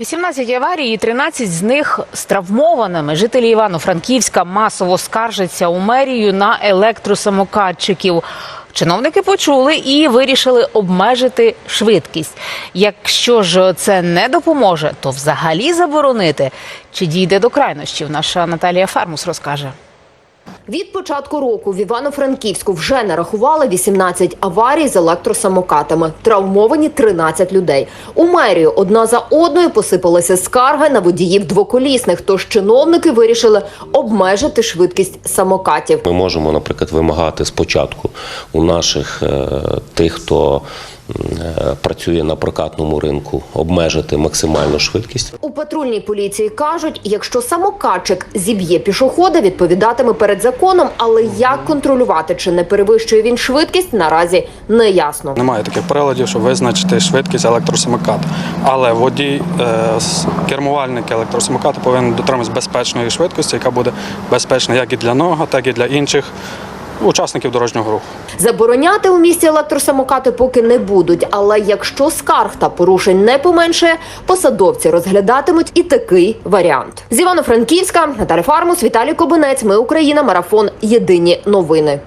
18 аварій, і 13 з них з травмованими. Жителі Івано-Франківська масово скаржаться у мерію на електросамокатчиків. Чиновники почули і вирішили обмежити швидкість. Якщо ж це не допоможе, то взагалі заборонити. Чи дійде до крайнощів? Наша Наталія Фармус розкаже. Від початку року в Івано-Франківську вже нарахували 18 аварій з електросамокатами. Травмовані 13 людей. У мерію одна за одною посипалися скарги на водіїв двоколісних. Тож чиновники вирішили обмежити швидкість самокатів. Ми можемо, наприклад, вимагати спочатку у наших е, тих, хто працює на прокатному ринку, обмежити максимальну швидкість. У патрульній поліції кажуть, якщо самокатчик зіб'є пішохода, відповідатиме перед законом. Але як контролювати, чи не перевищує він швидкість, наразі не ясно. Немає таких приладів, щоб визначити швидкість електросамоката. Але водій, е, кермувальник електросамоката повинен дотримуватися безпечної швидкості, яка буде безпечна як і для нього, так і для інших учасників дорожнього руху. Забороняти у місті електросамокати поки не будуть. Але якщо скарг та порушень не поменше, посадовці розглядатимуть і такий варіант. З Івано-Франківська Наталя Фармус, Віталій Кобинець. Ми Україна. Марафон. Єдині новини.